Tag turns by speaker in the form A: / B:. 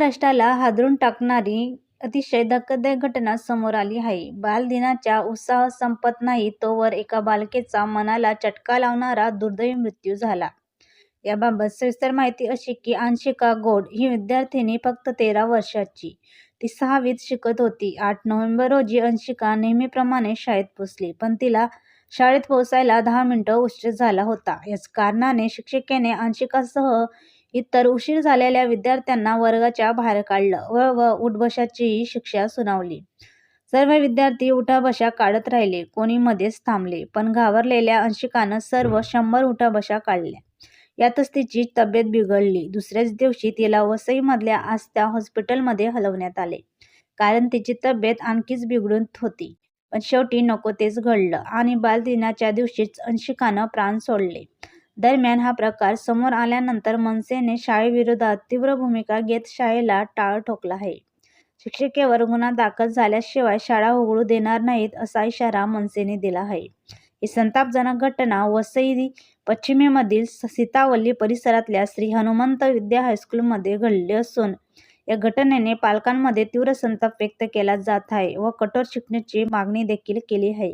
A: महाराष्ट्राला हादरून टाकणारी अतिशय धक्कादायक घटना समोर आली आहे. बालदिनाचा उत्साह संपत नाही तोवर एका बालकेचा मनाला चटका लावणारा दुर्दैवी मृत्यू झाला. याबाबत सविस्तर माहिती अशी की अंशिका गोड ही विद्यार्थिनी फक्त तेरा वर्षाची ती सहावीत शिकत होती. आठ नोव्हेंबर रोजी अंशिका नेहमीप्रमाणे शाळेत पोहोचली. पण तिला शाळेत पोहोचायला दहा मिनिटं उशीर झाला होता. याच कारणाने शिक्षिकेने अंशिकासह इतर उशीर झालेल्या विद्यार्थ्यांना वर्गाच्या बाहेर काढलं व व उठबशाचीही शिक्षा सुनावली. सर्व विद्यार्थी उठाबशा काढत राहिले. कोणी मध्येच थांबले. पण घाबरलेल्या अंशिकानं सर्व शंभर उठाबशा काढल्या. यातच तिची तब्येत बिघडली. दुसऱ्याच दिवशी तिला वसईमधल्या आस्था हॉस्पिटलमध्ये हलवण्यात आले. कारण तिची तब्येत आणखीच बिघडत होती. पण शेवटी नको तेच घडलं आणि बालदिनाच्या दिवशीच अंशिकानं प्राण सोडले. दरम्यान हा प्रकार समोर आल्यानंतर मनसेने शाळेविरोधात तीव्र भूमिका घेत शाळेला टाळ ठोकला आहे. शिक्षिकेवर गुन्हा दाखल झाल्याशिवाय शाळा उघडू देणार नाहीत असा इशारा मनसेने दिला आहे. ही संतापजनक घटना वसई पश्चिमेमधील सीतावल्ली परिसरातल्या श्री हनुमंत विद्या हायस्कूलमध्ये घडली असून या घटनेने पालकांमध्ये तीव्र संताप व्यक्त केला जात आहे व कठोर शिकण्याची मागणी देखील केली आहे.